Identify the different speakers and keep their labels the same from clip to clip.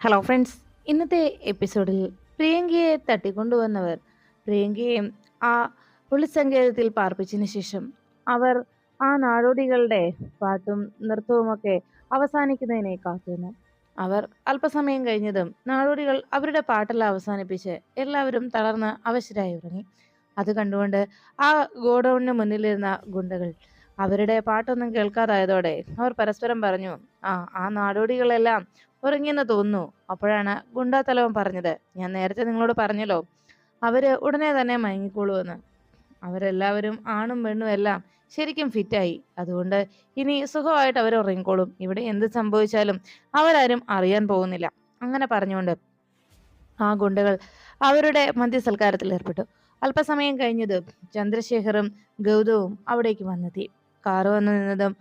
Speaker 1: Hello friends ഇന്നത്തെ എപ്പിസോഡിൽ പ്രിയങ്കയെ തട്ടിക്കൊണ്ടുവന്നവർ പ്രിയങ്കയെ ആ പുളിസങ്കേതത്തിൽ പാർപ്പിച്ചതിന് ശേഷം അവർ ആ നാടോടികളുടെ പാട്ടും നൃത്തവുമൊക്കെ അവസാനിക്കുന്നതിനെ കാത്തുന്നു അവർ അല്പസമയം കഴിഞ്ഞതും നാടോടികൾ അവരുടെ പാട്ടെല്ലാം അവസാനിപ്പിച്ച് എല്ലാവരും തളർന്ന് അവശരായി ഉറങ്ങി. അത് കണ്ടുകൊണ്ട് ആ ഗോഡൌണിന് മുന്നിലിരുന്ന ഗുണ്ടകൾ അവരുടെ പാട്ടൊന്നും കേൾക്കാതായതോടെ അവർ പരസ്പരം പറഞ്ഞു ആ ആ നാടോടികളെല്ലാം ഉറങ്ങിയെന്ന് തോന്നുന്നു. അപ്പോഴാണ് ഗുണ്ടാത്തലവൻ പറഞ്ഞത്. ഞാൻ നേരത്തെ നിങ്ങളോട് പറഞ്ഞല്ലോ. അവർ ഉടനെ തന്നെ മയങ്ങിക്കോളൂവെന്ന്. അവരെല്ലാവരും ആണും പെണ്ണും എല്ലാം ശരിക്കും ഫിറ്റായി. അതുകൊണ്ട് ഇനി സുഖമായിട്ട് അവർ ഉറങ്ങിക്കോളും. ഇവിടെ എന്ത് സംഭവിച്ചാലും അവരാരും അറിയാൻ പോകുന്നില്ല. അങ്ങനെ പറഞ്ഞുകൊണ്ട് ആ ഗുണ്ടകൾ അവരുടെ മദ്യസൽക്കാരത്തിൽ ഏർപ്പെട്ടു. അല്പസമയം കഴിഞ്ഞത് ചന്ദ്രശേഖറും ഗൗതവും അവിടേക്ക് വന്നെത്തി. കാറ് വന്നു നിന്നതും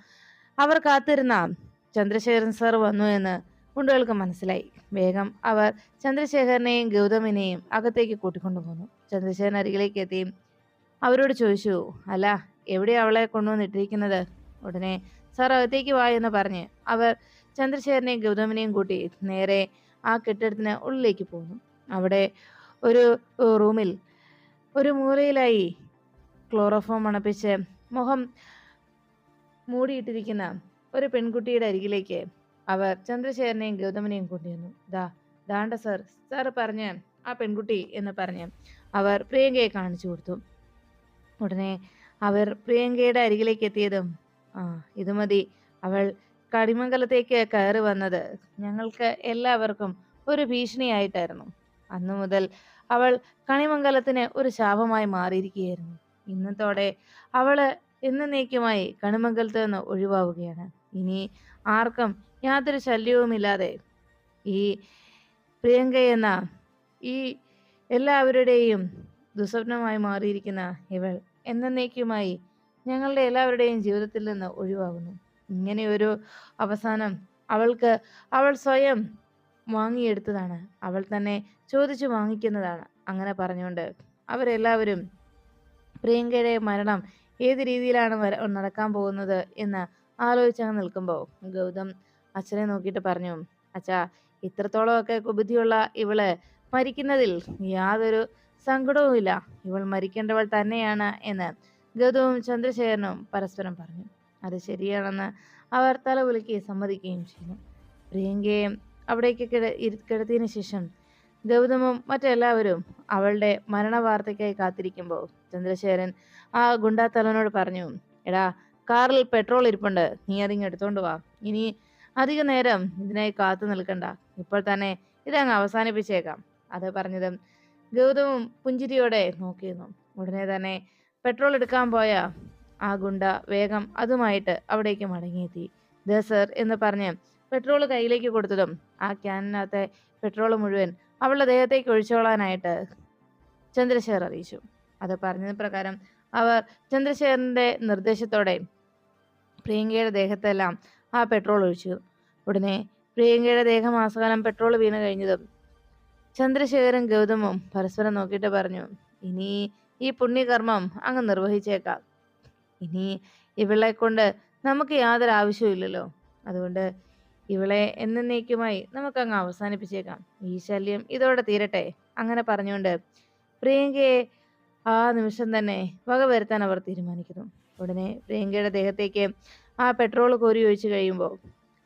Speaker 1: അവർ കാത്തിരുന്ന ചന്ദ്രശേഖരൻ സാർ വന്നു എന്ന് ഗുണ്ടകൾക്ക് മനസ്സിലായി. വേഗം അവർ ചന്ദ്രശേഖരനെയും ഗൗതമിനെയും അകത്തേക്ക് കൂട്ടിക്കൊണ്ടു പോന്നു. ചന്ദ്രശേഖരൻ അരികിലേക്ക് എത്തി. അവരോട് ചോദിച്ചു അല്ല എവിടെ അവളെ കൊണ്ടുവന്നിട്ടിരിക്കുന്നത്? ഉടനെ സാർ അകത്തേക്ക് വാ എന്ന് പറഞ്ഞ് അവർ ചന്ദ്രശേഖരനെയും ഗൗതമിനെയും കൂട്ടി നേരെ ആ കെട്ടിടത്തിന് ഉള്ളിലേക്ക് പോന്നു. അവിടെ ഒരു റൂമിൽ ഒരു മൂലയിലായി ക്ലോറോഫോം അണപ്പിച്ച് മുഖം മൂടിയിട്ടിരിക്കുന്ന ഒരു പെൺകുട്ടിയുടെ അരികിലേക്ക് അവർ ചന്ദ്രശേഖരനെയും ഗൗതമനെയും കൊണ്ടുവന്നു. ദാ ദാണ്ട സർ സാർ പറഞ്ഞ ആ പെൺകുട്ടി എന്ന് പറഞ്ഞ് അവർ പ്രിയങ്കയെ കാണിച്ചു കൊടുത്തു. ഉടനെ അവർ പ്രിയങ്കയുടെ അരികിലേക്ക് എത്തിയതും ആ ഇത് മതി. അവൾ കടിമംഗലത്തേക്ക് കയറി വന്നത് ഞങ്ങൾക്ക് എല്ലാവർക്കും ഒരു ഭീഷണിയായിട്ടായിരുന്നു. അന്നു മുതൽ അവൾ കണിമംഗലത്തിന് ഒരു ശാപമായി മാറിയിരിക്കുകയായിരുന്നു. ഇന്നത്തോടെ അവൾ എന്നേക്കുമായി കണിമംഗലത്ത് നിന്ന് ഒഴിവാവുകയാണ്. ഇനി ആർക്കും യാതൊരു ശല്യവുമില്ലാതെ. ഈ പ്രിയങ്ക എന്ന ഈ എല്ലാവരുടെയും ദുസ്വപ്നമായി മാറിയിരിക്കുന്ന ഇവൾ എന്നേക്കുമായി ഞങ്ങളുടെ എല്ലാവരുടെയും ജീവിതത്തിൽ നിന്ന് ഒഴിവാകുന്നു. ഇങ്ങനെ ഒരു അവസാനം അവൾക്ക് അവൾ സ്വയം വാങ്ങിയെടുത്തതാണ്. അവൾ തന്നെ ചോദിച്ചു വാങ്ങിക്കുന്നതാണ്. അങ്ങനെ പറഞ്ഞുകൊണ്ട് അവരെല്ലാവരും പ്രിയങ്കയുടെ മരണം ഏത് രീതിയിലാണ് നടക്കാൻ പോകുന്നത് എന്ന് ആലോചിച്ചങ്ങ് നിൽക്കുമ്പോൾ ഗൗതം അച്ഛനെ നോക്കിയിട്ട് പറഞ്ഞു അച്ഛാ ഇത്രത്തോളമൊക്കെ കുബുദ്ധിയുള്ള ഇവൾ മരിക്കുന്നതിൽ യാതൊരു സങ്കടവുമില്ല ഇവൾ മരിക്കേണ്ടവൾ തന്നെയാണ് എന്ന് ഗൗതവും ചന്ദ്രശേഖരനും പരസ്പരം പറഞ്ഞു. അത് ശരിയാണെന്ന് അവർ തല തലകുലുക്കി സമ്മതിക്കുകയും ചെയ്യുന്നു പ്രിയങ്കയെ അവിടേക്ക് കിട കിടത്തിയതിനു ശേഷം ഗൗതമും മറ്റെല്ലാവരും അവളുടെ മരണവാർത്തയ്ക്കായി കാത്തിരിക്കുമ്പോൾ ചന്ദ്രശേഖരൻ ആ ഗുണ്ടാത്തലവനോട് പറഞ്ഞു എടാ കാറിൽ പെട്രോൾ ഇരിപ്പുണ്ട്. നീ അതിങ്ങ് എടുത്തോണ്ട് വാ. ഇനി അധിക നേരം ഇതിനായി കാത്തു നിൽക്കണ്ട. ഇപ്പോൾ തന്നെ ഇതങ്ങ് അവസാനിപ്പിച്ചേക്കാം. അത് പറഞ്ഞതും ഗൗതമും പുഞ്ചിരിയോടെ നോക്കിയിരുന്നു. ഉടനെ തന്നെ പെട്രോൾ എടുക്കാൻ പോയ ആ ഗുണ്ട വേഗം അതുമായിട്ട് അവിടേക്ക് മടങ്ങിയെത്തി. ദ സർ എന്ന് പറഞ്ഞ് പെട്രോൾ കയ്യിലേക്ക് കൊടുത്തതും ആ ക്യാനിനകത്തെ പെട്രോൾ മുഴുവൻ അവളുടെ ദേഹത്തേക്ക് ഒഴിച്ചോളാനായിട്ട് ചന്ദ്രശേഖർ അറിയിച്ചു. അത് പറഞ്ഞത് പ്രകാരം അവർ ചന്ദ്രശേഖരന്റെ നിർദ്ദേശത്തോടെ പ്രിയങ്കയുടെ ദേഹത്തെല്ലാം ആ പെട്രോൾ ഒഴിച്ചു. ഉടനെ പ്രിയങ്കയുടെ ദേഹം ദേഹമാസകാലം പെട്രോൾ വീണ് കഴിഞ്ഞതും ചന്ദ്രശേഖരൻ ഗൗതമും പരസ്പരം നോക്കിയിട്ട് പറഞ്ഞു ഇനി ഈ പുണ്യകർമ്മം അങ്ങ് നിർവഹിച്ചേക്കാം. ഇനി ഇവളെ കൊണ്ട് നമുക്ക് യാതൊരു ആവശ്യമില്ലല്ലോ അതുകൊണ്ട് ഇവളെ എന്നേക്കുമായി നമുക്കങ്ങ് അവസാനിപ്പിച്ചേക്കാം. ഈ ശല്യം ഇതോടെ തീരട്ടെ അങ്ങനെ പറഞ്ഞുകൊണ്ട് പ്രിയങ്കയെ ആ നിമിഷം തന്നെ വകവരുത്താൻ അവർ തീരുമാനിക്കുന്നു. ഉടനെ പ്രിയങ്കയുടെ ദേഹത്തേക്ക് ആ പെട്രോൾ കോരി ഒഴിച്ചു കഴിയുമ്പോൾ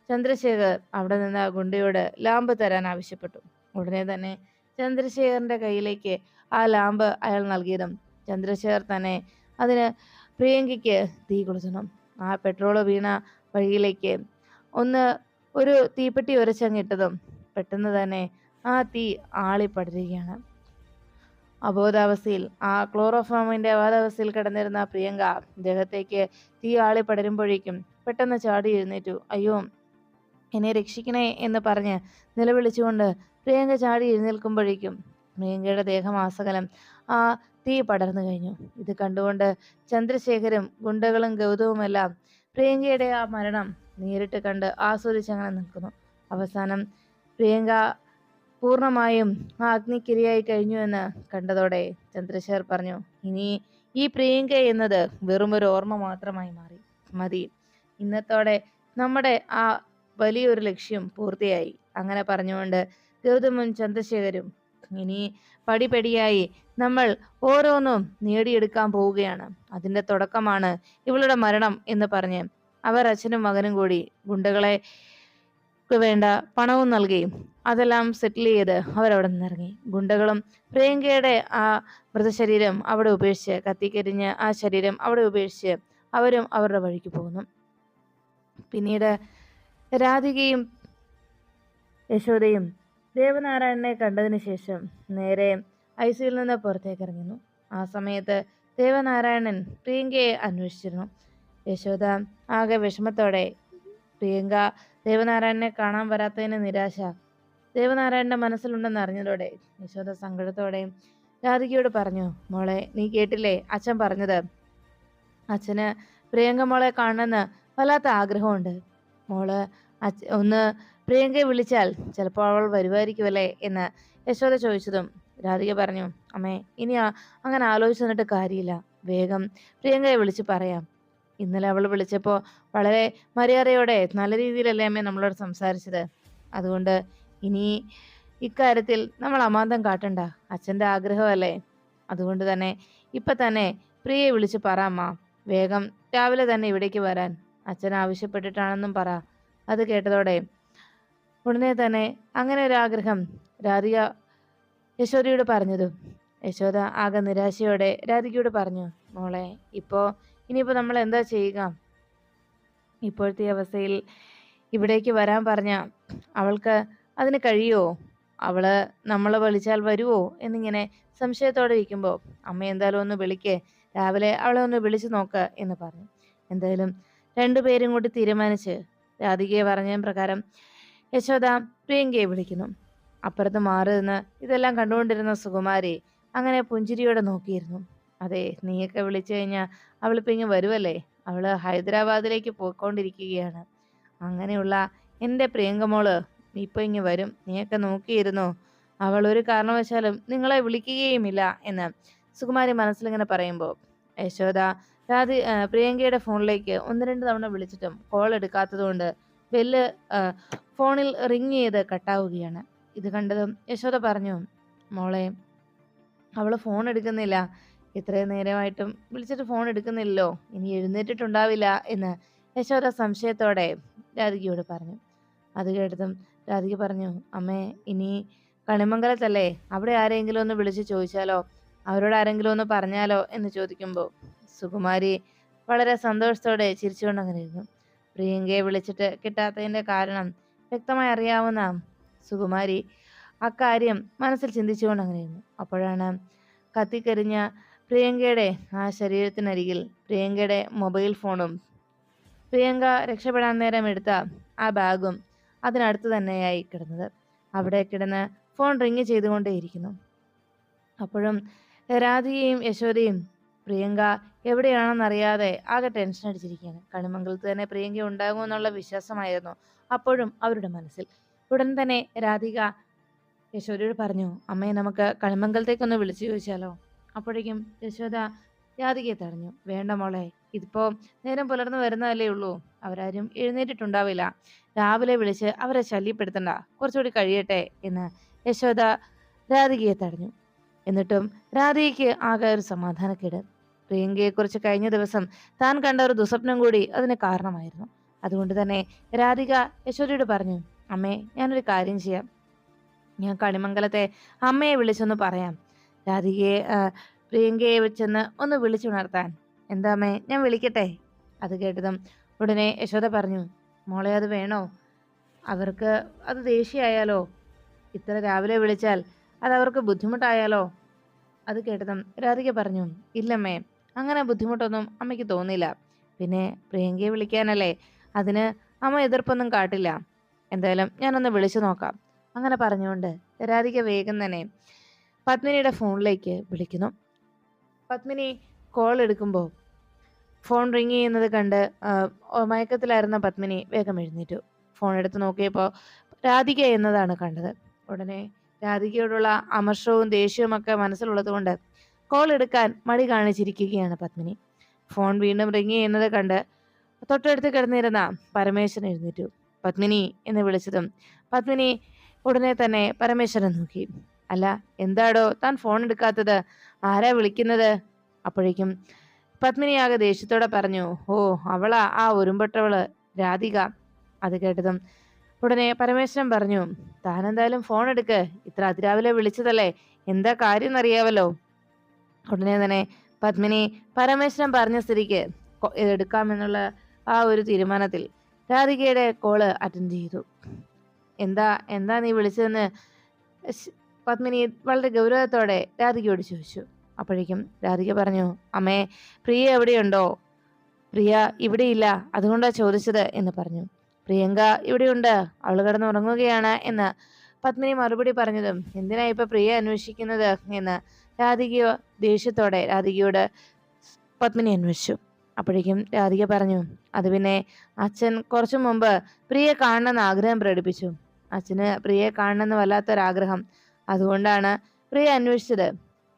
Speaker 1: ചന്ദ്രശേഖർ അവിടെ നിന്ന് ആ ഗുണ്ടയോട് ലാമ്പ് തരാൻ ആവശ്യപ്പെട്ടു. ഉടനെ തന്നെ ചന്ദ്രശേഖറിന്റെ കയ്യിലേക്ക് ആ ലാമ്പ് അയാൾ നൽകിയതും ചന്ദ്രശേഖർ തന്നെ അതിന് പ്രിയങ്കയ്ക്ക് തീ കൊടുക്കണം ആ പെട്രോൾ വീണ വഴിയിലേക്ക് ഒന്ന് ഒരു തീപ്പെട്ടി ഉരച്ചങ്ങിട്ടതും പെട്ടെന്ന് തന്നെ ആ തീ ആളിപ്പടരുകയാണ്. അബോധാവസ്ഥയിൽ ആ ക്ലോറോഫോമിന്റെ അബോധാവസ്ഥയിൽ കിടന്നിരുന്ന പ്രിയങ്ക ദേഹത്തേക്ക് തീ ആളി പടരുമ്പോഴേക്കും പെട്ടെന്ന് ചാടി എഴുന്നേറ്റു. അയ്യോ എന്നെ രക്ഷിക്കണേ എന്ന് പറഞ്ഞ് നിലവിളിച്ചുകൊണ്ട് പ്രിയങ്ക ചാടി എഴുന്നേൽക്കുമ്പോഴേക്കും പ്രിയങ്കയുടെ ദേഹമാസകലം ആ തീ പടർന്നു കഴിഞ്ഞു. ഇത് കണ്ടുകൊണ്ട് ചന്ദ്രശേഖരും ഗുണ്ടകളും ഗൗതവുമെല്ലാം പ്രിയങ്കയുടെ ആ മരണം നേരിട്ട് കണ്ട് ആസ്വദിച്ചങ്ങനെ നിൽക്കുന്നു. അവസാനം പ്രിയങ്ക പൂർണമായും ആ അഗ്നിക്കിരയായി കഴിഞ്ഞു എന്ന് കണ്ടതോടെ ചന്ദ്രശേഖർ പറഞ്ഞു ഇനി ഈ പ്രിയങ്ക എന്നത് വെറും ഒരു ഓർമ്മ മാത്രമായി മാറി. മതി. ഇന്നത്തോടെ നമ്മുടെ ആ വലിയൊരു ലക്ഷ്യം പൂർത്തിയായി. അങ്ങനെ പറഞ്ഞുകൊണ്ട് ഗൗതമും ചന്ദ്രശേഖരും ഇനി പടിപടിയായി നമ്മൾ ഓരോന്നും നേടിയെടുക്കാൻ പോവുകയാണ്. അതിന്റെ തുടക്കമാണ് ഇവളുടെ മരണം എന്ന് പറഞ്ഞ് അവർ അച്ഛനും മകനും കൂടി ഗുണ്ടകളെ ക്ക് വേണ്ട പണവും നൽകി അതെല്ലാം സെറ്റിൽ ചെയ്ത് അവരവിടെ നിന്നിറങ്ങി ഗുണ്ടകളും പ്രിയങ്കയുടെ ആ മൃതശരീരം അവിടെ ഉപേക്ഷിച്ച് കത്തിക്കരിഞ്ഞ് ആ ശരീരം അവിടെ ഉപേക്ഷിച്ച് അവരും അവരുടെ വഴിക്ക് പോകുന്നു. പിന്നീട് രാധികയും യശോദയും ദേവനാരായണനെ കണ്ടതിന് ശേഷം നേരെ ഐ സിയിൽ നിന്ന് പുറത്തേക്ക് ഇറങ്ങുന്നു. ആ സമയത്ത് ദേവനാരായണൻ പ്രിയങ്കയെ അന്വേഷിച്ചിരുന്നു. യശോദ ആകെ വിഷമത്തോടെ പ്രിയങ്ക ദേവനാരായണനെ കാണാൻ വരാത്തതിന് നിരാശ. ദേവനാരായണന്റെ മനസ്സിലുണ്ടെന്ന് അറിഞ്ഞതോടെ യശോദ സങ്കടത്തോടെയും രാധികയോട് പറഞ്ഞു മോളെ നീ കേട്ടില്ലേ? അച്ഛൻ പറഞ്ഞത് അച്ഛന് പ്രിയങ്ക മോളെ കാണണമെന്ന് വല്ലാത്ത ആഗ്രഹമുണ്ട്. മോൾ ഒന്ന് പ്രിയങ്കയെ വിളിച്ചാൽ ചിലപ്പോൾ അവൾ വരുമായിരിക്കുമല്ലേ എന്ന് യശോദ ചോദിച്ചതും രാധിക പറഞ്ഞു അമ്മേ ഇനി അങ്ങനെ ആലോചിച്ചു കാര്യമില്ല. വേഗം പ്രിയങ്കയെ വിളിച്ച് പറയാം. ഇന്നലെ അവൾ വിളിച്ചപ്പോൾ വളരെ മര്യാദയോടെ നല്ല രീതിയിലല്ലേ അമ്മേ നമ്മളോട് സംസാരിച്ചത്. അതുകൊണ്ട് ഇനി ഇക്കാര്യത്തിൽ നമ്മൾ അമാന്തം കാട്ടണ്ട. അച്ഛന്റെ ആഗ്രഹമല്ലേ? അതുകൊണ്ട് തന്നെ ഇപ്പം തന്നെ പ്രിയെ വിളിച്ച് പറ അമ്മ. വേഗം രാവിലെ തന്നെ ഇവിടേക്ക് വരാൻ. അച്ഛൻ ആവശ്യപ്പെട്ടിട്ടാണെന്നും പറ. അത് കേട്ടതോടെ ഉടനെ തന്നെ അങ്ങനെ ഒരു ആഗ്രഹം രാധിക യശോദയോട് പറഞ്ഞതും. യശോദ ആകെ നിരാശയോടെ രാധികയോട് പറഞ്ഞു മോളെ ഇപ്പോൾ ഇനിയിപ്പോൾ നമ്മൾ എന്താ ചെയ്യുക? ഇപ്പോഴത്തെ അവസ്ഥയിൽ ഇവിടേക്ക് വരാൻ പറഞ്ഞ അവൾക്ക് അതിന് കഴിയുമോ അവൾ നമ്മളെ വിളിച്ചാൽ വരുമോ എന്നിങ്ങനെ സംശയത്തോടെ ഇരിക്കുമ്പോൾ അമ്മ എന്തായാലും ഒന്ന് വിളിക്കേ. രാവിലെ അവളെ ഒന്ന് വിളിച്ചു നോക്ക് എന്ന് പറഞ്ഞു. എന്തായാലും രണ്ടുപേരും കൂടി തീരുമാനിച്ച് രാധികയെ പറഞ്ഞ പ്രകാരം യശോദ പ്രിയങ്കയെ വിളിക്കുന്നു. അപ്പുറത്ത് മാറി നിന്ന് ഇതെല്ലാം കണ്ടുകൊണ്ടിരുന്ന സുകുമാരി അങ്ങനെ പുഞ്ചിരിയോടെ നോക്കിയിരുന്നു. അതെ നീയൊക്കെ വിളിച്ചു കഴിഞ്ഞാൽ അവളിപ്പോൾ ഇങ്ങ് വരുമല്ലേ അവൾ ഹൈദരാബാദിലേക്ക് പോയിക്കൊണ്ടിരിക്കുകയാണ്. അങ്ങനെയുള്ള എന്റെ പ്രിയങ്കമോൾ ഇപ്പൊ ഇങ്ങ് വരും. നീയൊക്കെ നോക്കിയിരുന്നു? അവൾ ഒരു കാരണവശാലും നിങ്ങളെ വിളിക്കുകയുമില്ല എന്ന് സുകുമാരി മനസ്സിലിങ്ങനെ പറയുമ്പോൾ യശോദ രാധി പ്രിയങ്കയുടെ ഫോണിലേക്ക് ഒന്ന് രണ്ട് തവണ വിളിച്ചിട്ടും കോൾ എടുക്കാത്തതുകൊണ്ട് ബെല്ല് ഫോണിൽ റിങ് ചെയ്ത് കട്ടാവുകയാണ്. ഇത് കണ്ടതും യശോദ പറഞ്ഞു മോളെ അവൾ ഫോൺ എടുക്കുന്നില്ല. ഇത്രയും നേരമായിട്ടും വിളിച്ചിട്ട് ഫോൺ എടുക്കുന്നില്ലല്ലോ. ഇനി എഴുന്നേറ്റിട്ടുണ്ടാവില്ല എന്ന് യശോദ സംശയത്തോടെ രാധികയോട് പറഞ്ഞു. അത് കേട്ടതും രാധിക പറഞ്ഞു അമ്മേ ഇനി കണിമംഗലത്തല്ലേ? അവിടെ ആരെങ്കിലും ഒന്ന് വിളിച്ച് ചോദിച്ചാലോ? അവരോട് ആരെങ്കിലും ഒന്ന് പറഞ്ഞാലോ? എന്ന് ചോദിക്കുമ്പോൾ സുകുമാരി വളരെ സന്തോഷത്തോടെ ചിരിച്ചുകൊണ്ട് അങ്ങനെ ഇരുന്നു. പ്രിയങ്കയെ വിളിച്ചിട്ട് കിട്ടാത്തതിന്റെ കാരണം വ്യക്തമായി അറിയാവുന്ന സുകുമാരി അക്കാര്യം മനസ്സിൽ ചിന്തിച്ചുകൊണ്ട് അങ്ങനെ ഇരുന്നു. അപ്പോഴാണ് കത്തിക്കരിഞ്ഞ പ്രിയങ്കയുടെ ആ ശരീരത്തിനരികിൽ പ്രിയങ്കയുടെ മൊബൈൽ ഫോണും. പ്രിയങ്ക രക്ഷപ്പെടാൻ നേരം എടുത്ത ആ ബാഗും അതിനടുത്ത് തന്നെയായി കിടന്നത്. അവിടെ കിടന്ന് ഫോൺ റിങ് ചെയ്തുകൊണ്ടേയിരിക്കുന്നു. അപ്പോഴും രാധികയും യശോദയും പ്രിയങ്ക എവിടെയാണെന്നറിയാതെ ആകെ ടെൻഷൻ അടിച്ചിരിക്കുകയാണ്. കണിമംഗലത്ത് തന്നെ പ്രിയങ്ക ഉണ്ടാകുമെന്നുള്ള വിശ്വാസമായിരുന്നു അപ്പോഴും അവരുടെ മനസ്സിൽ. ഉടൻ തന്നെ രാധിക യശോദയോട് പറഞ്ഞു അമ്മയെ നമുക്ക് കണിമംഗലത്തേക്കൊന്ന് വിളിച്ചു ചോദിച്ചാലോ? അപ്പോഴേക്കും യശോദ രാധികയെ തടഞ്ഞു. വേണ്ട മോളെ ഇതിപ്പോ നേരം പുലർന്നു വരുന്നതല്ലേ ഉള്ളൂ. അവരാരും എഴുന്നേറ്റിട്ടുണ്ടാവില്ല. രാവിലെ വിളിച്ച് അവരെ ശല്യപ്പെടുത്തണ്ട. കുറച്ചുകൂടി കഴിയട്ടെ എന്ന് യശോദ രാധികയെ തടഞ്ഞു. എന്നിട്ടും രാധികയ്ക്ക് ആകെ ഒരു സമാധാനക്കേട്. പ്രിയങ്കയെക്കുറിച്ച് കഴിഞ്ഞ ദിവസം താൻ കണ്ട ഒരു ദുസ്വപ്നം കൂടി അതിന് കാരണമായിരുന്നു. അതുകൊണ്ട് തന്നെ രാധിക യശോദയോട് പറഞ്ഞു അമ്മേ ഞാനൊരു കാര്യം ചെയ്യാം. ഞാൻ കണിമംഗലത്തെ അമ്മയെ വിളിച്ചൊന്ന് പറയാം. രാധികയെ പ്രിയങ്കയെ വെച്ചെന്ന് ഒന്ന് വിളിച്ചുണർത്താൻ എന്താമേ ഞാൻ വിളിക്കട്ടെ? അത് കേട്ടതും ഉടനെ യശോദ പറഞ്ഞു മോളെ അത് വേണോ? അവർക്ക് അത് ദേഷ്യമായാലോ? ഇത്ര രാവിലെ വിളിച്ചാൽ അത് അവർക്ക് ബുദ്ധിമുട്ടായാലോ? അത് കേട്ടതും രാധിക പറഞ്ഞു ഇല്ലമ്മേ അങ്ങനെ ബുദ്ധിമുട്ടൊന്നും അമ്മയ്ക്ക് തോന്നില്ല. പിന്നെ പ്രിയങ്കയെ വിളിക്കാനല്ലേ അതിന് അമ്മ എതിർപ്പൊന്നും കാട്ടില്ല. എന്തായാലും ഞാനൊന്ന് വിളിച്ചു നോക്കാം. അങ്ങനെ പറഞ്ഞുകൊണ്ട് രാധിക വേഗം തന്നെ പത്മിനിയുടെ ഫോണിലേക്ക് വിളിക്കുന്നു. പത്മിനി കോൾ എടുക്കുമ്പോൾ ഫോൺ റിങ് ചെയ്യുന്നത് കണ്ട് മയക്കത്തിലായിരുന്ന പത്മിനി വേഗം എഴുന്നേറ്റു. ഫോൺ എടുത്ത് നോക്കിയപ്പോൾ രാധിക എന്നതാണ് കണ്ടത്. ഉടനെ രാധികയോടുള്ള അമർഷവും ദേഷ്യവും ഒക്കെ മനസ്സിലുള്ളതുകൊണ്ട് കോൾ എടുക്കാൻ മടി കാണിച്ചിരിക്കുകയാണ് പത്മിനി. ഫോൺ വീണ്ടും റിങ് ചെയ്യുന്നത് കണ്ട് തൊട്ടടുത്ത് കിടന്നിരുന്ന പരമേശ്വരൻ എഴുന്നേറ്റു. പത്മിനി എന്ന് വിളിച്ചതും പത്മിനി ഉടനെ തന്നെ പരമേശ്വരൻ നോക്കി. അല്ല എന്താടോ താൻ ഫോൺ എടുക്കാത്തത്? ആരാ വിളിക്കുന്നത്? അപ്പോഴേക്കും പത്മിനിയാകെ ദേഷ്യത്തോടെ പറഞ്ഞു ഓ അവളാ ആ ഒരുമ്പെട്ടവൾ രാധിക. അത് കേട്ടതും ഉടനെ പരമേശ്വരൻ പറഞ്ഞു താൻ എന്തായാലും ഫോൺ എടുക്ക്. ഇത്ര അതിരാവിലെ വിളിച്ചതല്ലേ. എന്താ കാര്യം എന്നറിയാവല്ലോ ഉടനെ തന്നെ പത്മിനി പരമേശ്വരൻ പറഞ്ഞ സ്ഥിതിക്ക് എടുക്കാമെന്നുള്ള ആ ഒരു തീരുമാനത്തിൽ രാധികയുടെ കോൾ അറ്റൻഡ് ചെയ്തു. എന്താ എന്താ നീ വിളിച്ചതെന്ന് പത്മിനി വളരെ ഗൗരവത്തോടെ രാധികയോട് ചോദിച്ചു. അപ്പോഴേക്കും രാധിക പറഞ്ഞു അമ്മേ പ്രിയ എവിടെയുണ്ടോ? പ്രിയ ഇവിടെയില്ല അതുകൊണ്ടാ ചോദിച്ചത് എന്ന് പറഞ്ഞു. പ്രിയങ്ക ഇവിടെയുണ്ട് അവൾ കിടന്ന് ഉറങ്ങുകയാണ് എന്ന് പത്മിനി മറുപടി പറഞ്ഞതും എന്തിനാ ഇപ്പൊ പ്രിയ അന്വേഷിക്കുന്നത്? എന്ന് രാധികയോ ദേഷ്യത്തോടെ രാധികയോട് പത്മിനി അന്വേഷിച്ചു. അപ്പോഴേക്കും രാധിക പറഞ്ഞു അത് പിന്നെ അച്ഛൻ കുറച്ചു മുമ്പ് പ്രിയെ കാണണമെന്ന് ആഗ്രഹം പ്രകടിപ്പിച്ചു. അച്ഛന് പ്രിയെ കാണണമെന്ന് വല്ലാത്തൊരാഗ്രഹം. അതുകൊണ്ടാണ് പ്രിയ അന്വേഷിച്ചത്.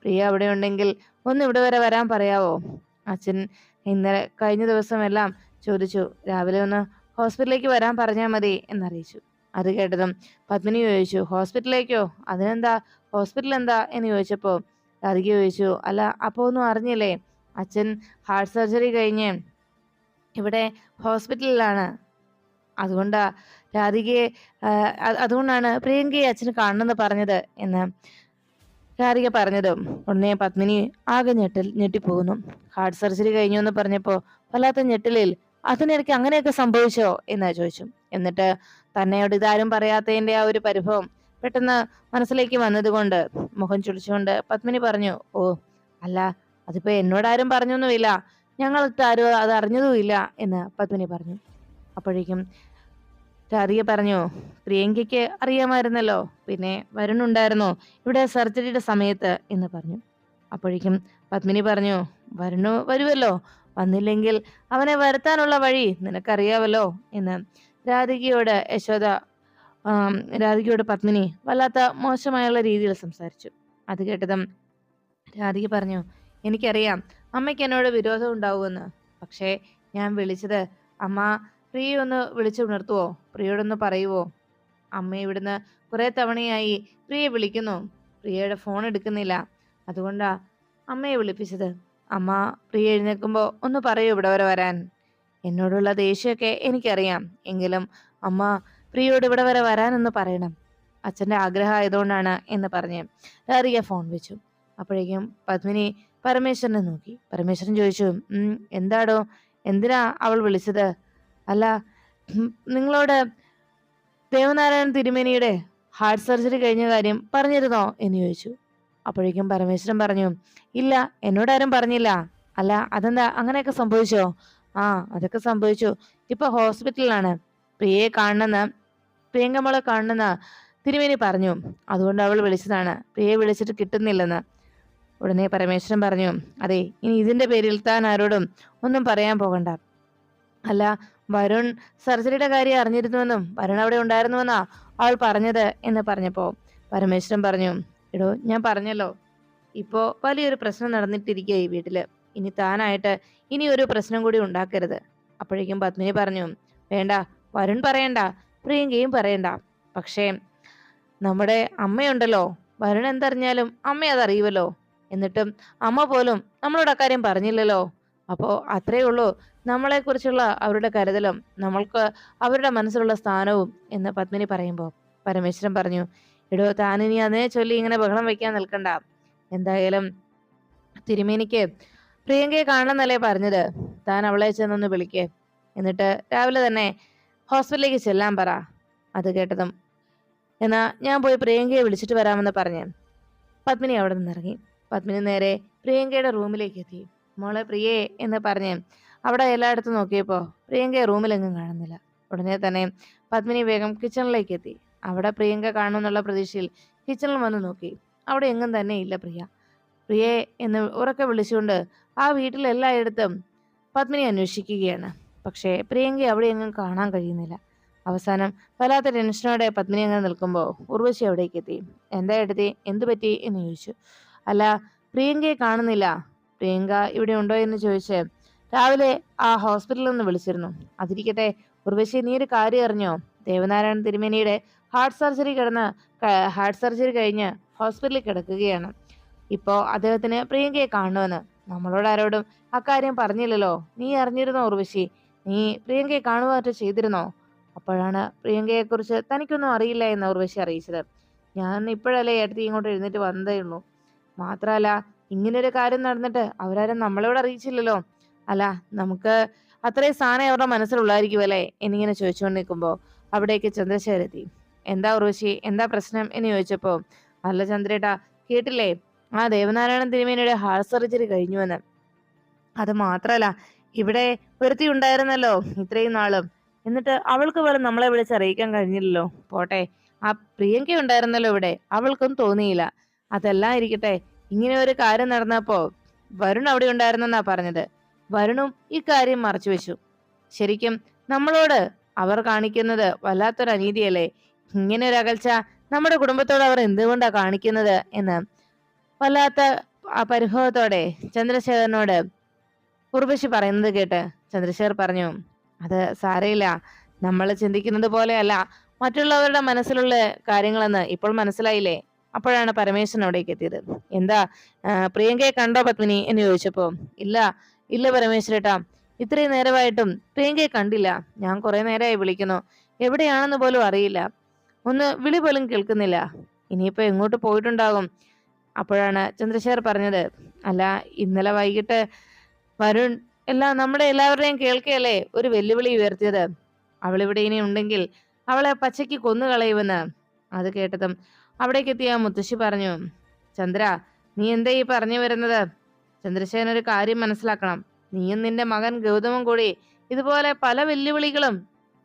Speaker 1: പ്രിയ അവിടെ ഉണ്ടെങ്കിൽ ഒന്ന് ഇവിടെ വരെ വരാൻ പറയാവോ? അച്ഛൻ ഇന്നലെ കഴിഞ്ഞ ദിവസമെല്ലാം ചോദിച്ചു രാവിലെ ഒന്ന് ഹോസ്പിറ്റലിലേക്ക് വരാൻ പറഞ്ഞാൽ മതി എന്നറിയിച്ചു. അത് കേട്ടതും പത്മിനി ചോദിച്ചു ഹോസ്പിറ്റലിലേക്കോ? അതിനെന്താ? ഹോസ്പിറ്റൽ എന്താ എന്ന് ചോദിച്ചപ്പോൾ രാധിക ചോദിച്ചു അല്ല അപ്പോ ഒന്നും അറിഞ്ഞില്ലേ? അച്ഛൻ ഹാർട്ട് സർജറി കഴിഞ്ഞ് ഇവിടെ ഹോസ്പിറ്റലിലാണ്. അതുകൊണ്ടാ രാധികയെ അതുകൊണ്ടാണ് പ്രിയങ്കയെ അച്ഛന് കാണണമെന്ന് പറഞ്ഞത് എന്ന് രാധിക പറഞ്ഞതും. ഉടനെ പത്മിനി ആകെ ഞെട്ടിൽ ഞെട്ടിപ്പോകുന്നു. ഹാർട്ട് സർജറി കഴിഞ്ഞു എന്ന് പറഞ്ഞപ്പോ വല്ലാത്ത ഞെട്ടിലിൽ അതിനിടയ്ക്ക് അങ്ങനെയൊക്കെ സംഭവിച്ചോ? എന്ന് ചോദിച്ചു. എന്നിട്ട് തന്നെയോട് ഇതാരും പറയാത്തതിന്റെ ആ ഒരു പരിഭവം പെട്ടെന്ന് മനസ്സിലേക്ക് വന്നതുകൊണ്ട് മുഖം ചുളിച്ചുകൊണ്ട് പത്മിനി പറഞ്ഞു ഓ അല്ല അതിപ്പോ എന്നോടാരും പറഞ്ഞൊന്നുമില്ല. ഞങ്ങൾക്ക് ആരും അത് അറിഞ്ഞതുമില്ല എന്ന് പത്മിനി പറഞ്ഞു. അപ്പോഴേക്കും അറിയ പറഞ്ഞു പ്രിയങ്കയ്ക്ക് അറിയാമായിരുന്നല്ലോ. പിന്നെ വരുണുണ്ടായിരുന്നോ. ഇവിടെ സർജറിയുടെ സമയത്ത് എന്ന് പറഞ്ഞു. അപ്പോഴേക്കും പത്മിനി പറഞ്ഞു വരുണു വരുമല്ലോ വന്നില്ലെങ്കിൽ അവനെ വരുത്താനുള്ള വഴി നിനക്കറിയാവല്ലോ എന്ന് രാധികയോട് യശോദ രാധികയോട് പത്മിനി വല്ലാത്ത മോശമായുള്ള രീതിയിൽ സംസാരിച്ചു. അത് കേട്ടതും രാധിക പറഞ്ഞു എനിക്കറിയാം. അമ്മയ്ക്ക് എന്നോട് വിരോധം ഉണ്ടാവുമെന്ന്. പക്ഷേ ഞാൻ വിളിച്ചത് അമ്മ പ്രിയ ഒന്ന് വിളിച്ചുണർത്തുവോ പ്രിയോടൊന്ന് പറയുവോ? അമ്മ ഇവിടുന്ന് കുറേ തവണയായി പ്രിയ വിളിക്കുന്നു. പ്രിയയുടെ ഫോൺ എടുക്കുന്നില്ല. അതുകൊണ്ടാ അമ്മയെ വിളിപ്പിച്ചത്. അമ്മ പ്രിയ എഴുന്നേൽക്കുമ്പോൾ ഒന്ന് പറയൂ ഇവിടെ വരെ വരാൻ. എന്നോടുള്ള ദേഷ്യമൊക്കെ എനിക്കറിയാം. എങ്കിലും അമ്മ പ്രിയയോട് ഇവിടെ വരെ വരാനൊന്ന് പറയണം. അച്ഛന്റെ ആഗ്രഹം ആയതുകൊണ്ടാണ് എന്ന് പറഞ്ഞ് രാധിക ഫോൺ വെച്ചു. അപ്പോഴേക്കും പത്മിനി പരമേശ്വരനെ നോക്കി. പരമേശ്വരൻ ചോദിച്ചു എന്താടോ? എന്തിനാ അവൾ വിളിച്ചത്? അല്ല നിങ്ങളോട് ദേവനാരായണൻ തിരുമേനിയുടെ ഹാർട്ട് സർജറി കഴിഞ്ഞ കാര്യം പറഞ്ഞിരുന്നോ എന്ന് ചോദിച്ചു. അപ്പോഴേക്കും പരമേശ്വരൻ പറഞ്ഞു ഇല്ല എന്നോടാരും പറഞ്ഞില്ല. അല്ല അതെന്താ അങ്ങനെയൊക്കെ സംഭവിച്ചോ? ആ അതൊക്കെ സംഭവിച്ചു. ഇപ്പൊ ഹോസ്പിറ്റലിലാണ്. പ്രിയയെ കാണണമെന്ന് പ്രിയങ്കമ്മളെ കാണണമെന്ന് തിരുമേനി പറഞ്ഞു. അതുകൊണ്ട് അവൾ വിളിച്ചതാണ്. പ്രിയയെ വിളിച്ചിട്ട് കിട്ടുന്നില്ലെന്ന്. ഉടനെ പരമേശ്വരൻ പറഞ്ഞു അതെ ഇനി ഇതിന്റെ പേരിൽ താൻ ആരോടും ഒന്നും പറയാൻ പോകണ്ട. അല്ല വരുൺ സർജറിയുടെ കാര്യം അറിഞ്ഞിരുന്നുവെന്നും വരുൺ അവിടെ ഉണ്ടായിരുന്നുവെന്നാ അവൾ പറഞ്ഞത് എന്ന് പറഞ്ഞപ്പോ പരമേശ്വരൻ പറഞ്ഞു എടോ ഞാൻ പറഞ്ഞല്ലോ. ഇപ്പോ വലിയൊരു പ്രശ്നം നടന്നിട്ടിരിക്കുക ഈ വീട്ടിൽ. ഇനി താനായിട്ട് ഇനി ഒരു പ്രശ്നം കൂടി ഉണ്ടാക്കരുത്. അപ്പോഴേക്കും പത്മിനി പറഞ്ഞു വേണ്ട വരുൺ പറയണ്ട പ്രിയങ്കയും പറയണ്ട. പക്ഷേ നമ്മുടെ അമ്മയുണ്ടല്ലോ. വരുൺ എന്തറിഞ്ഞാലും അമ്മ അതറിയുമല്ലോ എന്നിട്ടും അമ്മ പോലും നമ്മളോട് അക്കാര്യം പറഞ്ഞില്ലല്ലോ. അപ്പോ അത്രയേ ഉള്ളൂ. നമ്മളെക്കുറിച്ചുള്ള അവരുടെ കരുതലും നമ്മൾക്ക് അവരുടെ മനസ്സിലുള്ള സ്ഥാനവും എന്ന് പത്മിനി പറയുമ്പോൾ പരമേശ്വരൻ പറഞ്ഞു എടോ താനിനി അതിനെ ചൊല്ലി ഇങ്ങനെ ബഹളം വയ്ക്കാൻ നിൽക്കണ്ട. എന്തായാലും തിരുമേനിക്ക് പ്രിയങ്കയെ കാണണമെന്നല്ലേ പറഞ്ഞത്. താൻ അവളെ ചെന്നൊന്ന് വിളിക്കേ. എന്നിട്ട് രാവിലെ തന്നെ ഹോസ്പിറ്റലിലേക്ക് ചെല്ലാൻ പറ. അത് കേട്ടതും എന്നാ ഞാൻ പോയി പ്രിയങ്കയെ വിളിച്ചിട്ട് വരാമെന്ന് പറഞ്ഞ് പത്മിനി അവിടെ നിന്നിറങ്ങി. പത്മിനി നേരെ പ്രിയങ്കയുടെ റൂമിലേക്ക് എത്തി. മോളെ പ്രിയേ എന്ന് പറഞ്ഞ് അവിടെ എല്ലായിടത്തും നോക്കിയപ്പോൾ പ്രിയങ്കയെ റൂമിലെങ്ങും കാണുന്നില്ല. ഉടനെ തന്നെ പത്മിനി വേഗം കിച്ചണിലേക്ക് എത്തി. അവിടെ പ്രിയങ്ക കാണുമെന്നുള്ള പ്രതീക്ഷയിൽ കിച്ചണിൽ വന്ന് നോക്കി. അവിടെ എങ്ങും തന്നെ ഇല്ല പ്രിയ. പ്രിയേ എന്ന് ഉറക്കെ വിളിച്ചുകൊണ്ട് ആ വീട്ടിലെല്ലായിടത്തും പത്മിനി അന്വേഷിക്കുകയാണ്. പക്ഷേ പ്രിയങ്കയെ അവിടെ എങ്ങും കാണാൻ കഴിയുന്നില്ല. അവസാനം വല്ലാത്ത ടെൻഷനോടെ പത്മിനി അങ്ങനെ നിൽക്കുമ്പോൾ ഉർവശി അവിടേക്ക് എത്തി. എന്താ എടുത്തി എന്തു പറ്റി എന്ന് ചോദിച്ചു. അല്ല പ്രിയങ്കയെ കാണുന്നില്ല. പ്രിയങ്ക ഇവിടെ ഉണ്ടോ എന്ന് ചോദിച്ച് രാവിലെ ആ ഹോസ്പിറ്റലിൽ നിന്ന് വിളിച്ചിരുന്നു. അതിരിക്കട്ടെ ഉർവശി നീ ഒരു കാര്യം അറിഞ്ഞോ? ദേവനാരായണ തിരുമേനിയുടെ ഹാർട്ട് സർജറി കിടന്ന് ഹാർട്ട് സർജറി കഴിഞ്ഞ് ഹോസ്പിറ്റലിൽ കിടക്കുകയാണ്. ഇപ്പോൾ അദ്ദേഹത്തിന് പ്രിയങ്കയെ കാണുമെന്ന്. നമ്മളോട് ആരോടും അക്കാര്യം പറഞ്ഞില്ലല്ലോ. നീ അറിഞ്ഞിരുന്നോ ഉർവശി? നീ പ്രിയങ്കയെ കാണുവാറ്റോ ചെയ്തിരുന്നോ? അപ്പോഴാണ് പ്രിയങ്കയെക്കുറിച്ച് തനിക്കൊന്നും അറിയില്ല എന്ന് ഉർവശി അറിയിച്ചത്. ഞാൻ ഇപ്പോഴല്ലേ ഏട്ടത്തി ഇങ്ങോട്ട് എഴുന്നേറ്റ് വന്നതേ ഉള്ളൂ. മാത്രമല്ല ഇങ്ങനൊരു കാര്യം നടന്നിട്ട് അവരാരും നമ്മളോട് അറിയിച്ചില്ലല്ലോ. അല്ല നമുക്ക് അത്രയും സാധനം അവരുടെ മനസ്സിലുള്ളായിരിക്കുമല്ലേ എന്നിങ്ങനെ ചോദിച്ചുകൊണ്ട് നിൽക്കുമ്പോൾ അവിടേക്ക് ചന്ദ്രശേഖർ എത്തി എന്താ ഉർവശി? എന്താ പ്രശ്നം? എന്ന് ചോദിച്ചപ്പോൾ അല്ല ചന്ദ്രേട്ടാ കേട്ടില്ലേ? ആ ദേവനാരായണൻ തിരുമേനിയുടെ ഹാർട്ട് സർജറി കഴിഞ്ഞുവെന്ന്. അത് മാത്രല്ല ഇവിടെ ഒരുത്തി ഉണ്ടായിരുന്നല്ലോ ഇത്രയും നാളും. എന്നിട്ട് അവൾക്ക് പോലും നമ്മളെ വിളിച്ചറിയിക്കാൻ കഴിഞ്ഞില്ലല്ലോ. പോട്ടെ ആ പ്രിയങ്ക ഉണ്ടായിരുന്നല്ലോ ഇവിടെ. അവൾക്കും തോന്നിയില്ല. അതെല്ലാം ഇരിക്കട്ടെ ഇങ്ങനെ ഒരു കാര്യം നടന്നപ്പോ വരുൺ അവിടെ ഉണ്ടായിരുന്നെന്നാ പറഞ്ഞത്. വരുണും ഈ കാര്യം മറച്ചു വെച്ചു. ശരിക്കും നമ്മളോട് അവർ കാണിക്കുന്നത് വല്ലാത്തൊരു അനീതിയല്ലേ? ഇങ്ങനെ ഒരു അകൽച്ച നമ്മുടെ കുടുംബത്തോട് അവർ എന്തുകൊണ്ടാ കാണിക്കുന്നത് എന്ന് വല്ലാത്ത പരിഭവത്തോടെ ചന്ദ്രശേഖരനോട് ഉർവശി പറയുന്നത് കേട്ട് ചന്ദ്രശേഖർ പറഞ്ഞു അത് സാരയില്ല നമ്മൾ ചിന്തിക്കുന്നത് പോലെയല്ല. മറ്റുള്ളവരുടെ മനസ്സിലുള്ള കാര്യങ്ങളെന്ന് ഇപ്പോൾ മനസ്സിലായില്ലേ? അപ്പോഴാണ് പരമേശ്വരൻ അവിടേക്ക് എത്തിയത്. എന്താ പ്രിയങ്കയെ കണ്ടോ പത്മിനി? എന്ന് ചോദിച്ചപ്പോ ഇല്ല ഇല്ല പരമേശ്വരേട്ടാ ഇത്രയും നേരമായിട്ടും പ്രിയങ്കയെ കണ്ടില്ല. ഞാൻ കുറെ നേരമായി വിളിക്കുന്നു. എവിടെയാണെന്ന് പോലും അറിയില്ല. ഒന്ന് വിളി പോലും കേൾക്കുന്നില്ല. ഇനിയിപ്പോ എങ്ങോട്ട് പോയിട്ടുണ്ടാകും? അപ്പോഴാണ് ചന്ദ്രശേഖർ പറഞ്ഞത് അല്ല ഇന്നലെ വൈകിട്ട് വരുൺ എല്ലാം നമ്മുടെ എല്ലാവരുടെയും കേൾക്കുകയല്ലേ ഒരു വെല്ലുവിളി ഉയർത്തിയത്? അവളിവിടെ ഇനി ഉണ്ടെങ്കിൽ അവളെ പച്ചയ്ക്ക് കൊന്നുകളയുമെന്ന്. അത് കേട്ടതും അവിടേക്ക് എത്തിയ മുത്തശ്ശി പറഞ്ഞു ചന്ദ്ര നീ എന്താ ഈ പറഞ്ഞു വരുന്നത്? ചന്ദ്രശേഖരൻ ഒരു കാര്യം മനസ്സിലാക്കണം. നീയും നിന്റെ മകൻ ഗൗതമും കൂടി ഇതുപോലെ പല വെല്ലുവിളികളും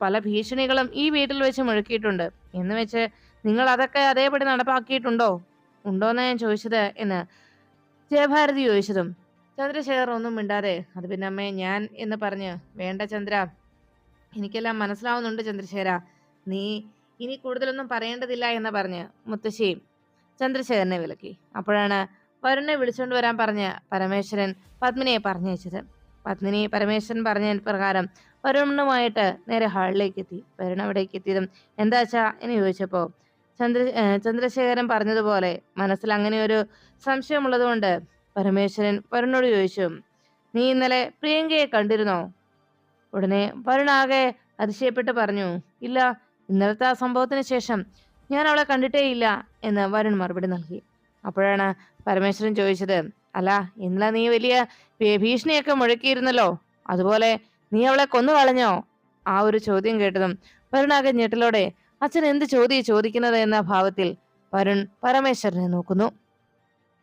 Speaker 1: പല ഭീഷണികളും ഈ വീട്ടിൽ വെച്ച് മുഴക്കിയിട്ടുണ്ട്. എന്ന് വെച്ച് നിങ്ങൾ അതൊക്കെ അതേപടി നടപ്പാക്കിയിട്ടുണ്ടോ? ഉണ്ടോന്ന് ഞാൻ ചോദിച്ചത് എന്ന് ജയഭാരതി ചോദിച്ചതും ചന്ദ്രശേഖർ ഒന്നും മിണ്ടാതെ അത് പിന്നെ അമ്മേ ഞാൻ എന്ന് പറഞ്ഞ് വേണ്ട ചന്ദ്ര എനിക്കെല്ലാം മനസ്സിലാവുന്നുണ്ട് ചന്ദ്രശേഖര. നീ ഇനി കൂടുതലൊന്നും പറയേണ്ടതില്ല എന്ന് പറഞ്ഞ് മുത്തശ്ശിയും ചന്ദ്രശേഖരനെ വിലക്കി. അപ്പോഴാണ് വരുണെ വിളിച്ചുകൊണ്ട് വരാൻ പറഞ്ഞ് പരമേശ്വരൻ പത്മിനിയെ പറഞ്ഞയച്ചത്. പത്മിനി പരമേശ്വരൻ പറഞ്ഞ പ്രകാരം വരുണുമായിട്ട് നേരെ ഹാളിലേക്ക് എത്തി വരുൺ അവിടേക്ക് എത്തിയതും എന്താ വെച്ചാ എന്ന് ചോദിച്ചപ്പോ ചന്ദ്ര ചന്ദ്രശേഖരൻ പറഞ്ഞതുപോലെ മനസ്സിൽ അങ്ങനെ ഒരു സംശയമുള്ളതുകൊണ്ട് പരമേശ്വരൻ വരുണോട് ചോദിച്ചു നീ ഇന്നലെ പ്രിയങ്കയെ കണ്ടിരുന്നോ? ഉടനെ വരുണാകെ അതിശയപ്പെട്ട് പറഞ്ഞു ഇല്ല ഇന്നലത്തെ ആ സംഭവത്തിന് ശേഷം ഞാൻ അവളെ കണ്ടിട്ടേ ഇല്ല എന്ന് വരുൺ മറുപടി നൽകി. അപ്പോഴാണ് പരമേശ്വരൻ ചോദിച്ചത് അല്ല ഇന്നലെ നീ വലിയ ഭീഷണിയൊക്കെ മുഴക്കിയിരുന്നല്ലോ. അതുപോലെ നീ അവളെ കൊന്നു കളഞ്ഞോ? ആ ഒരു ചോദ്യം കേട്ടതും വരുണാകെ ഞെട്ടലോടെ അച്ഛൻ എന്ത് ചോദ്യം ചോദിക്കുന്നത്? എന്ന ഭാവത്തിൽ വരുൺ പരമേശ്വരനെ നോക്കുന്നു.